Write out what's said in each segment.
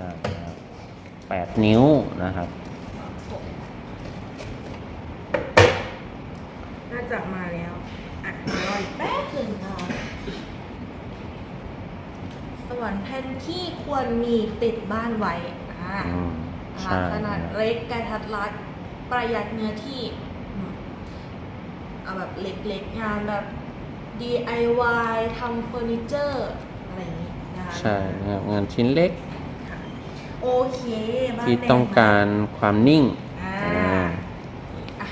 ใช่นะครับแปดนิ้วนะครับ น่าจะมาแล้ว อะรออีกแป๊บหนึ่งนะคะสวรรค์แผ่นที่ควรมีติดบ้านไว้อ่าอืมนะคะใช่ขนาดนะครับเล็กกระทัดรัดประหยัดเนื้อที่อืมเอาแบบเล็กๆงานแบบ DIY ทำเฟอร์นิเจอร์ อะไรอย่างนี้นะคะ ใช่นะครับงานชิ้นเล็กค่ะ โอเคบ้านที่แดต้องมการความนิ่งอ่าอ่าอะ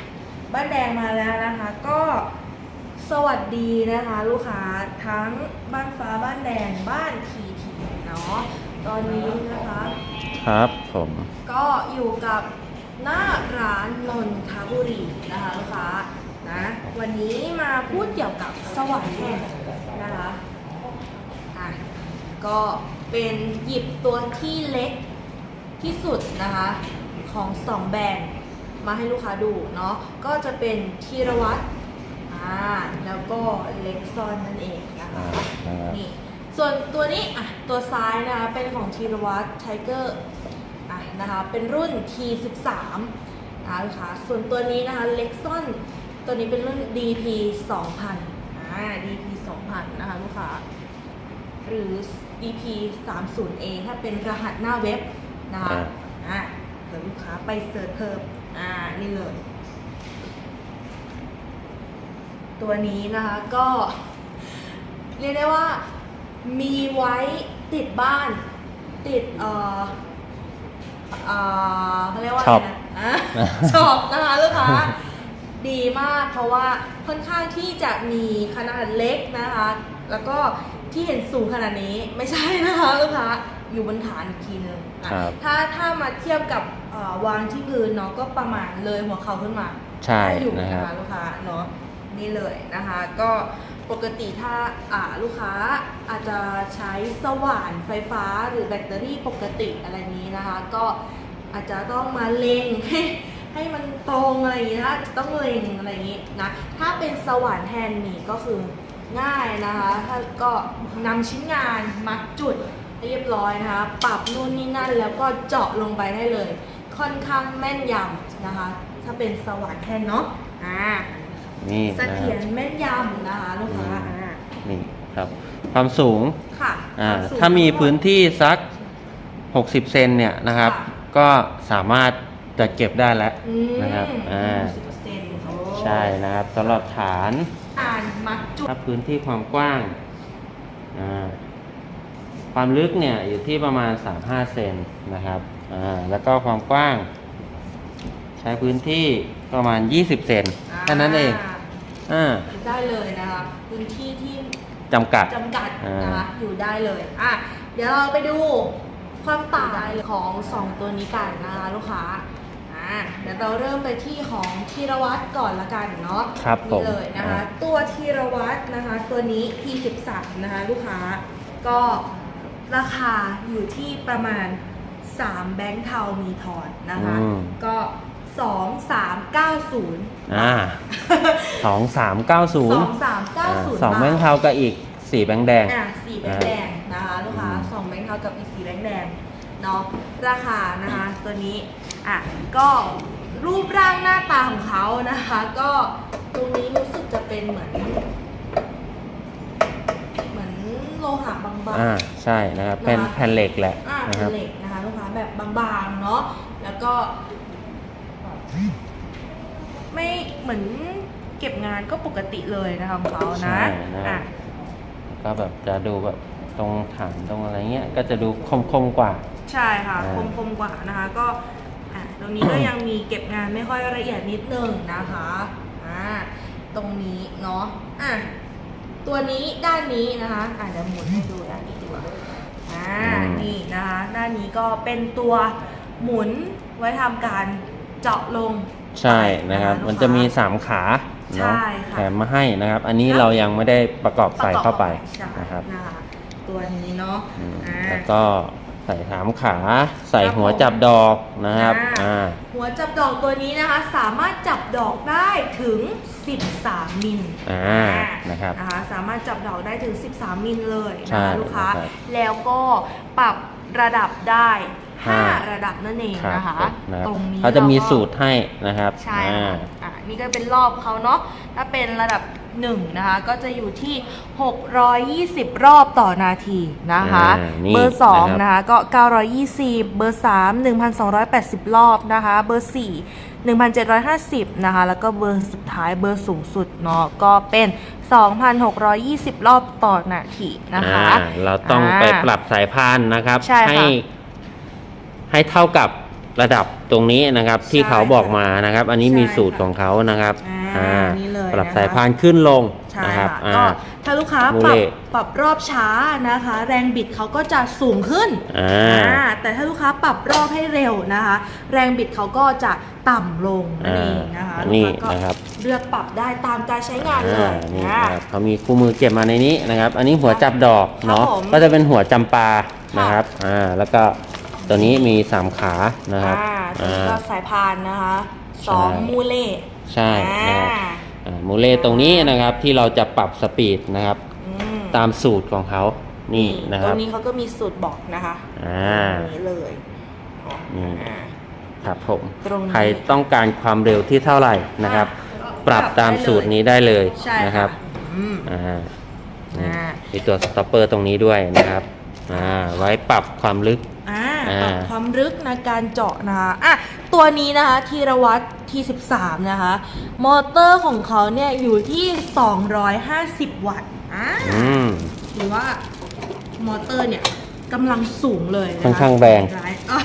บ้านแดงมาแล้วนะคะก็สวัสดีนะคะ ลูกค้าทั้งบ้านฟ้าบ้านแดงบ้านทีทีเนาะตอนนี้นะคะ ครับผมก็อยู่กับหน้าร้านนนทบุรีนะคะลูกค้านะวันนี้มาพูดเกี่ยวกับสวรรค์แห่งนะคะอะก็เป็นหยิบตัวที่เล็ก ที่สุดนะคะของสองแบรนด์มาให้ลูกค้าดูเนาะก็จะเป็นธีรวัตรอ่าแล้วก็เล็กซอนนั่นเองนะคะอ่านะครับนี่ส่วนตัวนี้อะตัวซ้ายนะคะเป็นของธีรวัตรไทเกอร์อะนะคะเป็นรุ่น T13 นะคะลูกค้าส่วนตัวนี้นะคะเล็กซอนตัวนี้เป็นรุ่น DP 2000อ่า DP 2000นะคะลูกค้าหรือ DP 30A ถ้าเป็นรหัสหน้าเว็บ นะคะอ่า อะเดี๋ยวลูกค้าไปเสิร์ชเพิ่มอ่านี่เลย ตัวนี้นะคะก็ เรียกได้ว่า มีไว้ติดบ้าน ติดเอ่อเอ่อเขาเรียกว่าอะช็ไรอปนะอะ ช็อปนะคะลูกค้า ดีมากเพราะว่าค่อนข้างที่จะมีขนาดเล็กนะคะ แล้วก็ที่เห็นสูงขนาดนี้ไม่ใช่นะคะลูกค้า อยู่บนฐานอีกทีนึงอะครับ ถ้าถ้ามาเทียบกับเอ่อวางที่พื้นเนาะก็ประมาณเลยหัวเข่าขึ้นมาใช่ได้อยู่นะนะครัคะบ ลูกค้าเนาะนี่เลยนะคะ ก็ปกติถ้าอ่าลูกค้าอาจจะใช้สว่านไฟฟ้าหรือแบตเตอรี่ปกติอะไรนี้นะคะ ก็อาจจะต้องมาเล็งให้ให้มันตรงอะไรอย่างนี้นะคะต้องเล็งอะไรอย่างนี้นะถ้าเป็นสว่านแทนนี่ก็คือง่ายนะคะ ถ้าก็นำชิ้นงานมาจุดให้ เรียบร้อยนะคะ ปรับนู่นนี่นั่นแล้วก็เจาะลงไปได้เลย ค่อนข้างแม่นยำนะคะ ถ้าเป็นสว่านแทนเนาะอ่านี่เสนะคถีรัยบรแม่นยำนะคะลูกค้าอ่านี่ครับ ความสูงค่ะอ่าควสูงถ้ามีทั้งหดพื้นที่สัก 60 เซนเนี่ยนะครับค่ะก็สามารถจะเก็บได้แล้วอืมนะครับอ่าสิบเปอร์เซ็นต์โอ้ใช่นะครับสำหรับฐาน อ่านมัดจุด ถ้าพื้นที่ความกว้างอ่า ความลึกเนี่ยอยู่ที่ประมาณ 3-5 เซนนะครับอ่าแล้วก็ความกว้าง ใช้พื้นที่ประมาณ 20 เซนแค่นั้นเองอ่าได้เลยนะคะพื้นที่ที่จำกัดจำกัดอ่านนะคะอยู่ได้เลยอะเดี๋ยวเราไปดูความต่างของสองตัวนี้กันนะคะลูกค้าอะเดี๋ยวเราเริ่มไปที่ของธีรวัตรก่อนละกันเนาะครับผมนี่เลยนะคะอ่าตัวธีรวัตรนะคะ ตัวนี้ P13 นะคะ ลูกค้าก็ ราคาอยู่ที่ประมาณ 3 แบงค์เทามีทอนนะคะ อืม ก็2390อ่าสองสามเก้าศูนย์2390 สองแบงค์เทากับอีกสี่แบงค์แดง อะสี่แบงค์แดงนะคะลูกค้าอืม สองแบงค์เทากับอีกสี่แบงค์แดงเนาะราคานะคะ ตัวนี้อะก็รูปร่างหน้าตาของเขานะคะ ก็ตรงนี้รู้สึกจะเป็นเหมือนเหมือนโลหะบางๆอ่าใช่นะครับเป็นนะคะแผ่นเหล็กแหละอ่านะเป็ครับนเหล็กนะคะลูกค้าแบบบางๆเนาะแล้วก็ ไม่เหมือนเก็บงานก็ปกติเลยนะคะของเขาใช่นะนะครับอะ ก็แบบจะดูแบบตรงฐานตรงอะไรเงี้ยก็จะดูคมๆกว่า ใช่ค่ะอ่าคมคมๆกว่านะคะ ก็อะตรงนี้ก็ ยังมีเก็บงานไม่ค่อยละเอียดนิดนึงนะคะอ่าตรงนี้เนาะอะ ตัวนี้ด้านนี้นะคะอะเดี๋ยวหมุนให้ดูด้านนี้ดีกว่าอ่านี่นะคะด้านนี้ก็เป็นตัวหมุนไว้ทำการเจาะลงใช่นะครับลูกมันจะมีค้า3ขาเนาะใช่ค่ะแถมมาให้นะครับ อันนี้ครับเรายังไม่ได้ประกอบใส่เข้าไปใช่นะครับนะคะตัวนี้เนาะอืมอ่าแล้วก็ ใส่สามขา ใส่ครับหัวผมจับดอกนะครับอ่าอ่าหัวจับดอกตัวนี้นะคะ สามารถจับดอกได้ถึง 13 มิลอ่านะครับนะคะสามารถจับดอกได้ถึง 13 มิลเลยใช่นะคะลูกค้านะครับแล้วก็ปรับระดับได้ห้า5ระดับนั่นเองครับนะคะผมนะครับตรงนี้เขาจะมีรก็สูตรให้นะครับ ใช่อ่าค่ะอะ นี่ก็เป็นรอบเขาเนาะถ้าเป็นระดับ1นะคะก็จะอยู่ที่ 620 รอบต่อนาทีนะคะ อ่านี่เบอร์2นะครับนะคะก็ 920 เบอร์ 3 1,280 รอบนะคะ เบอร์ 4 1,750 นะคะ แล้วก็เบอร์สุดท้ายเบอร์สูงสุดเนาะก็เป็น 2,620 รอบต่อนาทีนะคะ อ่าเราต้องไปอ่าปรับสายพานนะครับ ใช่ค่ะ ให้เท่ากับ ระดับตรงนี้นะครับที่ใช่เขาบอกมานะครับ อันนี้มีใช่สูตรค่ะของเขานะครับอ่าอ่านี่เลยปรับนะคะสายพานขึ้นลงใช่นะครับค่ะอ่าก็ถ้าลูกค้ามูปรับเล่ปรับรอบช้านะคะ แรงบิดเขาก็จะสูงขึ้นอ่าอ่าแต่ถ้าลูกค้าปรับรอบให้เร็วนะคะ แรงบิดเขาก็จะต่ำลงนั่นเองนะคะอ่าลูนี่กค้าก็นะครับเลือกปรับได้ตามการใช้งานเลอ่ายนี่นะนะครับเขามีคู่มือเก็บมาในนี้นะครับ อันนี้หัวจับดอกเนาะครับผมก็จะเป็นหัวจำปาค่ะนะครับอ่าแล้วก็ ตัวนี้มีสามขานะครับอ่าตัวนี้ก็อ่าสายพานนะคะสองใช่มูเล่ใช่นะครับอ่าอ่ามูเล่ตรงนี้นะครับที่เราจะปรับสปีดนะครับอืมตามสูตรของเขานี่นะคตรรับงนี้เขาก็มีสูตรบอกนะคะอ่าตรงนี้เลยนี่อ่าครับผมตรงนี้ใครต้องการความเร็วที่เท่าไหร่นะครับอ่าปรับตามสูตรนี้ได้เลยใช่นะครับอืมอ่านี่อ่ามีตัวสต็อปเปอร์ตรงนี้ด้วยนะครับอ่าไว้ปรับความลึกอ่าอ่า ปรับความลึกในการเจาะนะคะอะตัวนี้นะคะทีรวัตที่13 นะคะ มอเตอร์ของเขาเนี่ยอยู่ที่ 250 วัตต์อ่าอืมหรือว่ามอเตอร์เนี่ยกำลังสูงเลยนะคะค่อนข้างแรงอะ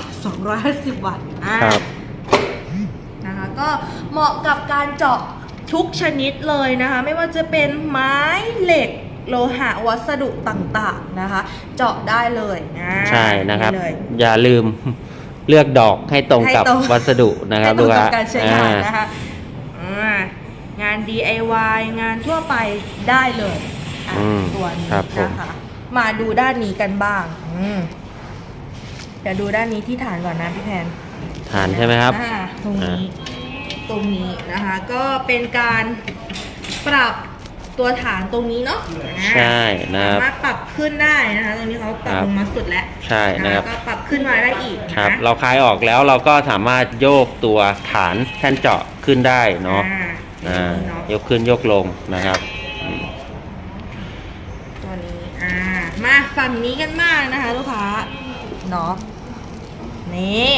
250วัตต์อ่าครับนะคะก็เหมาะกับการเจาะทุกชนิดเลยนะคะ ไม่ว่าจะเป็นไม้เหล็ก โลหะวัสดุต่างๆนะคะ เจาะได้เลยนะใช่นะครับ เลยอย่าลืมเลือกดอกให้ตรงกับให้ตรงวัสดุนะครับให้ตรงกับลูค้การใช้งานอ่นะคะอ่างาน DIY งานทั่วไปได้เลยอะอืมตัวนี้ครับผมนะคะ มาดูด้านนี้กันบ้างอืมเดี๋ยวดูด้านนี้ที่ฐานก่อนนะพี่แพน ฐานใช่ไหมครับ อ่าตรงนี้ ตรงนี้นะคะ ก็เป็นการปรับ ตัวฐานตรงนี้เนาะอ่าใช่นะครับสามารถปรับขึ้นได้นะคะตรงนี้เขาปรับครับลงมาสุดแล้วใช่นะครับก็ปรับขึ้นมาได้อีกครับนะเราคลายออกแล้วเราก็สามารถโยกตัวฐานแท่นเจาะขึ้นได้เนาะอ่อ่าเนาะยกขึ้นยกลงนะครับอืมตัวนี้อ่ามาฝั่งนี้กันมากนะคะลูกค้าเนาะนี่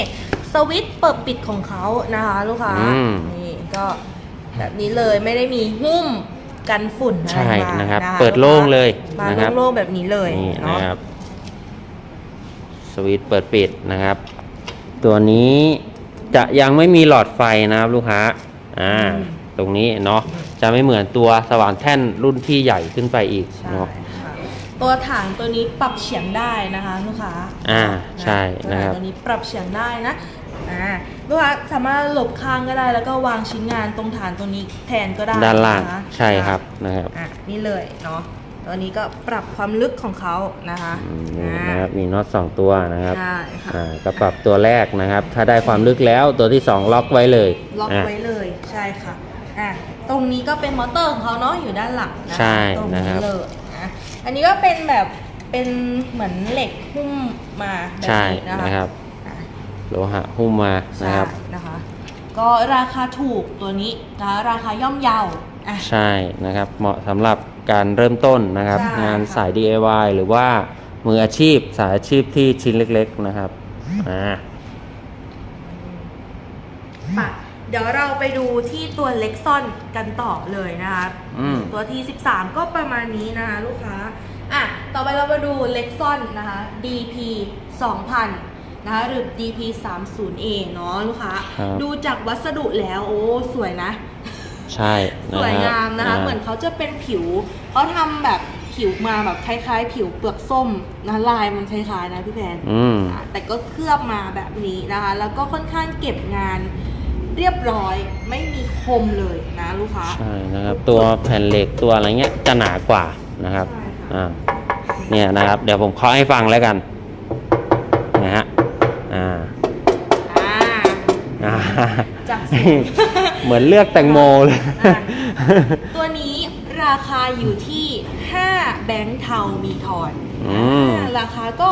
สวิตช์เปิดปิดของเขานะคะ ลูกค้าอืมนี่ก็แบบนี้เลยไม่ได้มีหุ้ม กันฝุ่นอะไรใช่มานะครับนะคะเปิดโล่งเลยมานะครับโล่งๆแบบนี้เลยนี่เนาะนะครับ สวิตช์เปิดปิดนะครับ ตัวนี้จะยังไม่มีหลอดไฟนะครับลูกค้าอ่าตรงนี้เนาะจะไม่เหมือนตัวสว่านแท่นรุ่นที่ใหญ่ขึ้นไปอีกใช่เนาะ ค่ะตัวถังตัวนี้ปรับเฉียงได้นะคะลูกค้าอ่าใช่ตัวนะคถัรังบตัวนี้ปรับเฉียงได้นะ อ่าลูกค้าสามารถหลบข้างก็ได้ แล้วก็วางชิ้นงานตรงฐานตัวนี้แทนก็ได้ด้านล่างะคะใช่ครับนะครับอะนี่เลยเนาะตัวนี้ก็ปรับความลึกของเขานะคะอืมนี่นะครับมีน็อตสองตัวนะครับใช่ค่ะอ่าก็ปรับตัวแรกนะครับ ถ้าได้ความลึกแล้วตัวที่สองล็อกไว้เลยล็อกอะไว้เลยใช่ค่ะอะตรงนี้ก็เป็นมอเตอร์ของเขาเนาะอยู่ด้านหลังนะคะใช่ตรงนะนี้ครับเลยนะอันนี้ก็เป็นแบบเป็นเหมือนเหล็กหุ้มมาแบบใช่นี้นะคะ นะครับอะ โลหะหุ้มมานะครับใช่นะคะ ก็ราคาถูกตัวนี้นะคะราคาย่อมเยาอะใช่นะครับ เหมาะสำหรับการเริ่มต้นนะครับใช่งานค่ะสาย DIY หรือว่ามืออาชีพสายอาชีพที่ชิ้นเล็ก ๆนะครับอ่าป่ะเดี๋ยวเราไปดูที่ตัวเล็กซ่อนกันต่อเลยนะคะอืมตัวที่ 13 ก็ประมาณนี้นะคะลูกค้าอะต่อไปเรามาดูเล็กซ่อนนะคะ DP 2000 นะคะหรือ DP 30A เนาะลูกค้า ครับ ดูจากวัสดุแล้วโอ้สวยนะ ใช่สวยงามนะคะาเหมือนเขาจะเป็นผิวเขาทำแบบผิวมาแบบคล้ายๆ ผิวเปลือกส้มนะลายมันคล้ายๆนะพี่แพนอืม อะแต่ก็เคลือบมาแบบนี้นะคะ แล้วก็ค่อนข้างเก็บงานเรียบร้อยไม่มีคมเลยนะลูกค้า ใช่นะครับตัวแผ่นเหล็กตัวอะไรเงี้ยจะหนากว่านะครับใช่ค่ะ อ่าเนี่ยนะครับ เดี๋ยวผมเคาะให้ฟังแล้วกัน จากเสียงเหมือนเลือกแตงโมเลยอะตัวนี้ราคาอยู่ที่ 5 แบงค์เทามีทอนอืม อ่าราคาก็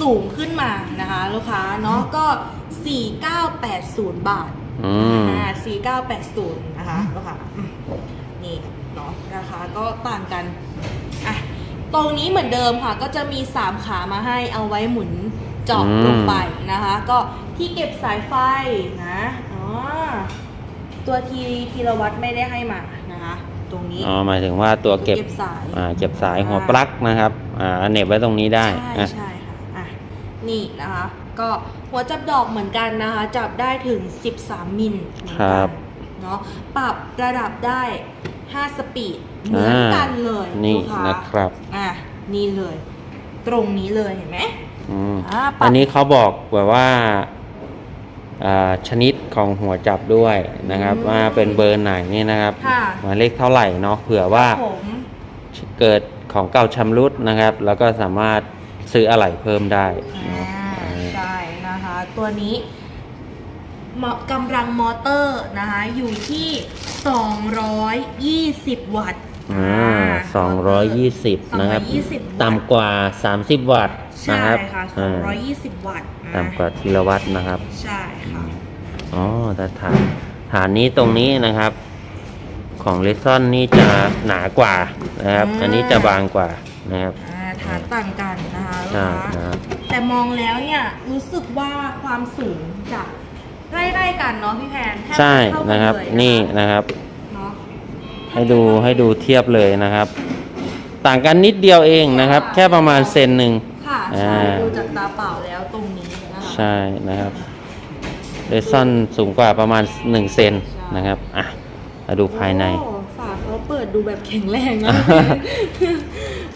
สสูงขึ้นมานะคะลูกค้าเนาะก็ 4980 บาทอืม อ่า4980 นะคะลูกค้าอืมนี่เนาะราคาก็ต่างกันอะตรงนี้เหมือนเดิมค่ะ ก็จะมี 3 ขามาให้เอาไว้หมุน เจาะอืมลงไปนะคะ ก็ที่เก็บสายไฟนะอ๋อตัวทีทีละวัตต์ไม่ได้ให้มานะคะตรงนี้อ๋อหมายถึงว่าตัวเก็บเก็บสายอ่าเก็บสายหัวปลั๊กนะครับอ่าเหน็บไว้ตรงนี้ได้ใช่อะใช่ค่ะอะนี่นะคะ ก็หัวจับดอกเหมือนกันนะคะ จับได้ถึง 13 มิลเหมือนครักับนเนาะปรับระดับได้ 5 สปีดเหมือนอ่ากันเลยนี่ลูกค้านะครับอะนี่เลย ตรงนี้เลยเห็นไหม อืมอ่าปรับอันนี้เขาบอกแบบว่าอ่าชนิดของหัวจับด้วยนะครับ อืมว่าเป็นเบอร์ไหนนี่นะครับค่ะ หมายเลขเท่าไหร่เนาะเผื่อว่าผมเกิดของเก่าชำรุดนะครับ แล้วก็สามารถซื้ออะไหล่เพิ่มได้อ่าเนาะอ่าใช่นะคะ ตัวนี้เหมาะกำลังมอเตอร์นะคะ อยู่ที่ 220 วัตต์อ่าสองร้อยยี่สิบนะครับ 220วัตต์ ต่ำกว่าสามสิบวัตต์ นะใช่ครับค่ะอ่า 220 วัตต์นะต่ำกว่ากิโลวัตต์นะครับ ใช่ค่ะ อ๋อแต่ฐานฐานนี้ตรงนี้นะครับ ของเลซอนนี่จะหนากว่านะครับอืมอันนี้จะบางกว่านะครับ อ่าฐานต่างกันนะคะลูกใช่ค้า นะครับ แต่มองแล้วเนี่ยรู้สึกว่าความสูงจะไล่ๆกันเนาะพี่แพนแทบใช่เท่ากันะครับ เลยนี่นะครับ เนาะ ให้ดูให้ดูเทียบเลยนะครับ ต่างกันนิดเดียวเองนะครับ แค่ประมาณเซนหนึ่งค่ะอ่า ใช่ดูจากตาเปล่าแล้วตรงนี้นะคะใช่นะครับเลซอนสูงกว่าประมาณ 1 เซนนะครับอะมาดูภายในโอ้ฝาเขาเปิดดูแบบแข็งแรงนะ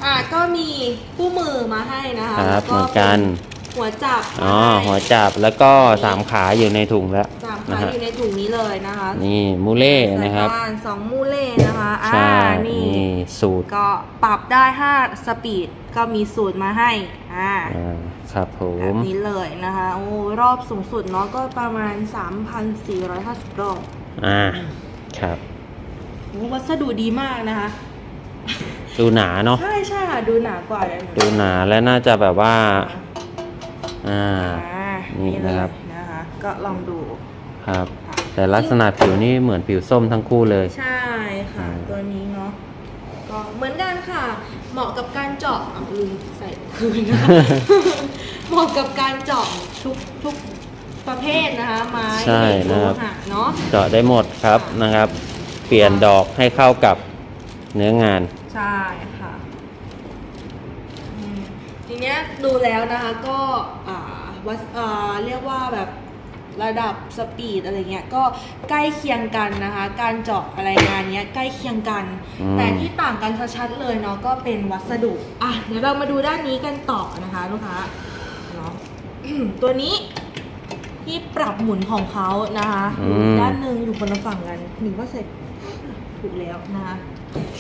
อะก็มีคู่มือมาให้นะคะครับแล้วเหมือนกัน หัวจับอ๋อมาให้หัวจับแล้วก็สามขาอยู่ในถุงแล้วสามนะขาฮะอยู่ในถุงนี้เลยนะคะ นี่มูเล่นะครับสายพานสองมูเล่นะคะอ่าใช่นี่นี่สูตรก็ปรับได้5สปีดก็มีสูตรมาให้อ่าอ่าครับผแบมบนี้เลยนะคะโอ้รอบสูงสุดเนาะก็ประมาณ 3,450 รอบอ่าครับโอ้วัสดุดีมากนะคะ ดูหนาเนาะใช่ใช่ค่ะดูหนากว่าเลยดูหนาและน่าจะแบบว่า อ่า อ่านี่นี่เลยนะครับ นะคะ ก็ลองดูครับ ค่ะแต่ลักษณะผิวนี่เหมือนผิวส้มทั้งคู่เลย ใช่ค่ะอ่าตัวนี้เนาะก็เหมือนกันค่ะ เหมาะกับการเจาะอะลืมใส่คืนนะคะเหมาะกับการเจาะทุกทุกประเภทนะคะ ไม้ใช่เหล็กโลนะครับหะเนาะ เจาะได้หมดครับนะครับ เปลี่ยนดอกให้เข้ากับเนื้องาน ใช่ค่ะอืม ทีเนี้ยดูแล้วนะคะก็อ่าวัดอ่าเรียกว่าแบบระดับสปีดอะไรเงี้ยก็ใกล้เคียงกันนะคะ การเจาะอะไรงานเนี้ยใกล้เคียงกันอืมแต่ที่ต่างกันชัดๆเลยเนาะก็เป็นวัสดุอะเดี๋ยวเรามาดูด้านนี้กันต่อนะคะลูกค้าเนาะตัวนี้ที่ปรับหมุนของเขานะคะอืมด้านหนึ่งอยู่คนละฝั่งกันหรือว่าเสร็จถูกแล้วนะคะ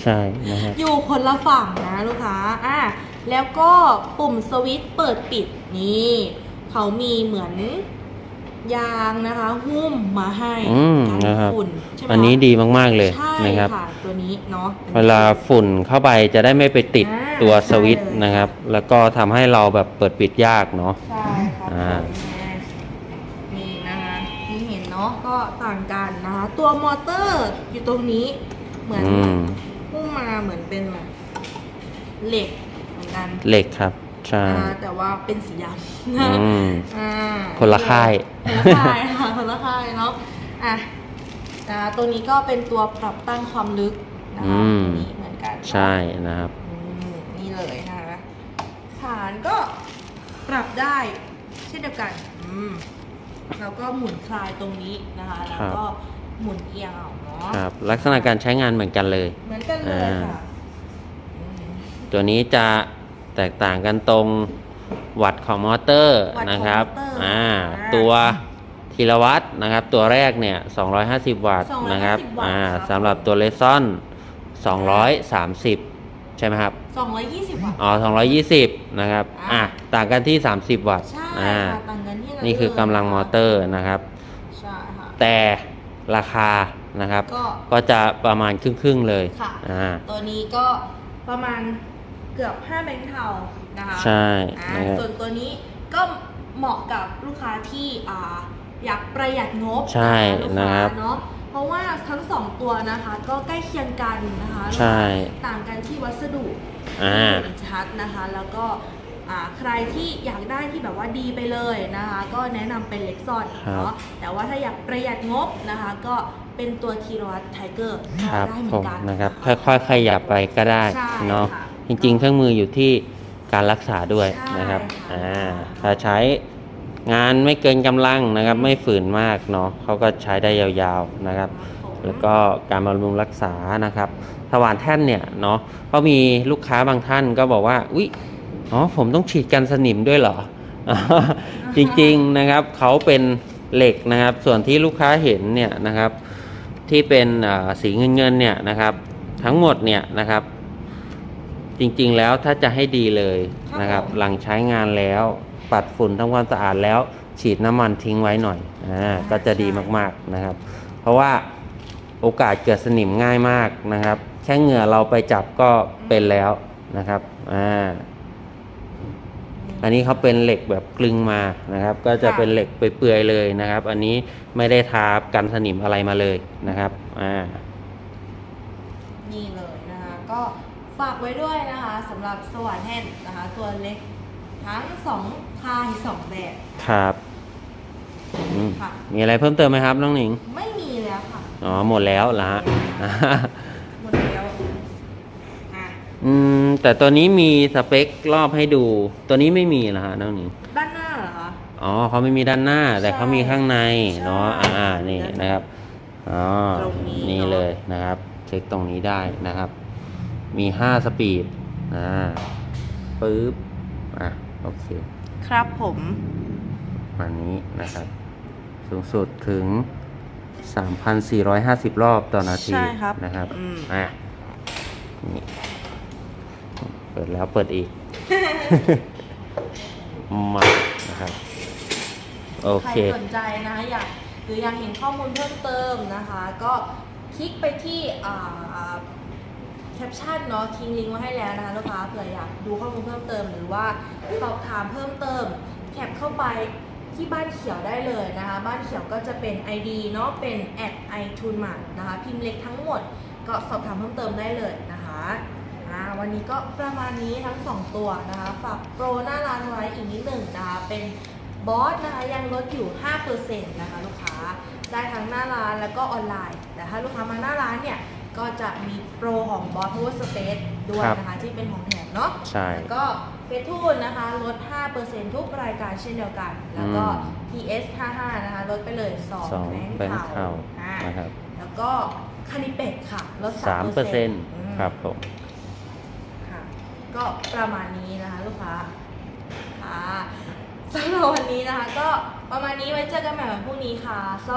ใช่นะครับอยู่คนละฝั่งนะลูกค้าอะ แล้วก็ปุ่มสวิตช์เปิดปิดนี่เขามีเหมือนยางนะคะหุ้มมาให้อืมกันนะครับ ฝุ่นใช่ไหมอันนี้ดีมาก ๆ เลยใช่นะครับ ค่ะตัวนี้เนาะ เวลาฝุ่นเข้าไปจะได้ไม่ไปติดอ่าตัวสวิตช์ใช่เลย นะครับ แล้วก็ทำให้เราแบบเปิดปิดยากเนาะ ใช่ค่ะอ่า นี่นะคะที่เห็นเนาะก็ต่างกันนะคะ ตัวมอเตอร์อยู่ตรงนี้เหมือนอืมหุ้มมาเหมือนเป็นแบบเหล็กเหมือน กันเหล็กครับใช่อ่าแต่ว่าเป็นสีดำอืม อ่าคนละค่าย คนละค่ายค่ะคนละค่ายเนาะอะอ่าตัวนี้ก็เป็นตัวปรับตั้งความลึกนะคะอืมตัวนี้เหมือนกันเนอะใช่นะครับ อืมนี่เลยนะคะฐานก็ปรับได้เช่นเดียวกันอืมแล้วก็หมุนคลายตรงนี้นะคะ แล้วก็หมุนเอียงเอาเนาะครับ ลักษณะการใช้งานเหมือนกันเลย เหมือนกันเลยอ่า ค่ะอืมตัวนี้จะ แตกต่างกันตรงวัตต์ของมอเตอร์วัตต์ของนะครับมอเตอร์อ่าอ่าตัวทีละวัตต์นะครับ ตัวแรกเนี่ย 250 วัตต์250นะครับวัตต์อ่าครับสำหรับตัวเลซอน 230 ใช่ไหมครับ 220 วัตต์อ๋อ 220 นะครับอ่าอะต่างกันที่ 30 วัตต์ใช่อ่าค่ะต่างกันที่นี่คือกำลังมอเตอร์นะครับใช่ค่ะแต่ราคานะครับก็ก็จะประมาณครึ่งๆเลยค่ะอ่าตัวนี้ก็ประมาณ เกือบ 5 แบงค์เทานะคะใช่อ่านะครับส่วนตัวนี้ก็เหมาะกับลูกค้าที่อ่าอยากประหยัดงบใช่ลูกนะค้าครับเนาะเพราะว่าทั้งสองตัวนะคะก็ใกล้เคียงกันนะคะใช่ต่างกันที่วัสดุ อ่าที่เห็นชัดนะคะแล้วก็อ่าใครที่อยากได้ที่แบบว่าดีไปเลยนะคะ ก็แนะนำเป็นเล็กซอนครับเนาะแต่ว่าถ้าอยากประหยัดงบนะคะ ก็เป็นตัวทีรวัตไทเกอร์ครับได้เหมืผอนมกันนะครับ ค่อยๆขยับไปก็ได้ใช่เนาะ ค่ะ จริงๆ เครื่องมืออยู่ที่การรักษาด้วยใช่นะครับค่ะอ่าถ้าใช้งานไม่เกินกำลังนะครับ ไม่ฝืนมากเนาะเขาก็ใช้ได้ยาวๆนะครับผมแล้วก็การบำรุงรักษานะครับสว่านแท่นเนี่ยเนาะก็มีลูกค้าบางท่านก็บอกว่าอุ๊ยอ๋อผมต้องฉีดกันสนิมด้วยเหรอ จริงๆนะครับเขาเป็นเหล็กนะครับ ส่วนที่ลูกค้าเห็นเนี่ยนะครับ ที่เป็นอ่าสีเงินเงินๆเนี่ยนะครับ ทั้งหมดเนี่ยนะครับ จริงๆแล้วถ้าจะให้ดีเลยนะครับ หลังใช้งานแล้ว ปัดฝุ่นทำความสะอาดแล้ว ฉีดน้ำมันทิ้งไว้หน่อยอ่าก็จะดีมากๆนะครับ เพราะว่าโอกาสเกิดสนิมง่ายมากนะครับ แค่เหงื่อเราไปจับก็เป็นแล้วนะครับอ่าอันนี้เขาเป็นเหล็กแบบกลึงมานะครับ ก็จะเป็นเหล็กเปื่อยๆเลยนะครับ อันนี้ไม่ได้ทากันสนิมอะไรมาเลยนะครับอ่านี่เลยนะคะก็ ฝากไว้ด้วยนะคะสำหรับสว่านแท่นนะคะ ตัวเล็กทั้งสองคายสองแบบครับอืมค่ะ มีอะไรเพิ่มเติมไหมครับน้องหนิง ไม่มีแล้วค่ะ อ๋อ หมดแล้วละฮะหมดแล้วอะอืม แต่ตัวนี้มีสเปครอบให้ดู ตัวนี้ไม่มีเหรอฮะน้องหนิง ด้านหน้าเหรอคะ อ๋อเขาไม่มีด้านหน้า แต่เขามีข้างในใช่เนาะอ่า นี่นะครับ อ๋อ ตรงนี้นี่เนอะเลยนะครับ เช็คตรงนี้ได้นะครับ มีห้าสปีดอ่าปึ๊บอะโอเคครับผมวันนี้นะครับ สูงสุดถึง 3,450 รอบต่อนาทีใช่ครับนะครับอืม อะนี่เปิดแล้วเปิดอีก มานะครับ โอใครเค สนใจนะคะอยากหรืออยากเห็นข้อมูลเพิ่มเติมนะคะ ก็คลิกไปที่ แคปชั่นเนาะทิ้งลิงก์ไว้ให้แล้วนะคะลูกค้าเผื่ออยากดูข้อมูลเพิ่มเติม หรือว่าสอบถามเพิ่มเติมแคปเข้าไปที่บ้านเขียวได้เลยนะคะ บ้านเขียวก็จะเป็น ID เนาะเป็น a d i t u n m a นะคะ พิมพ์เล็กทั้งหมดก็สอบถามเพิ่มเติมได้เลยนะคะวันนี้ก็ประมาณนี้ทั้ง 2 ตัวนะคะ ฝากโปรหน้าร้านไว้อีกนิดหนึ่งนะคะเป็นบอสนะคะยังลดอยู่ 5%นะคะลูกค้าได้ทั้งหน้าร้านแล้วก็ออนไลน์ แต่ถ้าลูกค้ามาหน้าร้านเนี่ย ก็จะมีโปรของบอส Power Space ด้วยครับนะคะ ที่เป็นของแถมเนาะใช่แล้วก็เฟทูนนะคะ ลด 5%ทุกรายการเช่นเดียวกัน แล้วก็อืม PS 55นะคะ ลดไปเลยสอง2แบแบงงค์ค์เข่าเข่าอ่านะครับแล้วก็คานิเป็ดค่ะ ลดสามเปอร์เซ็นต์3%ครับผมค่ะก็ประมาณนี้นะคะลูกค้าค่ะสำหรับวันนี้นะคะ ก็ประมาณนี้ไว้เจอกันใหม่วันพรุ่งนี้ค่ะสวัส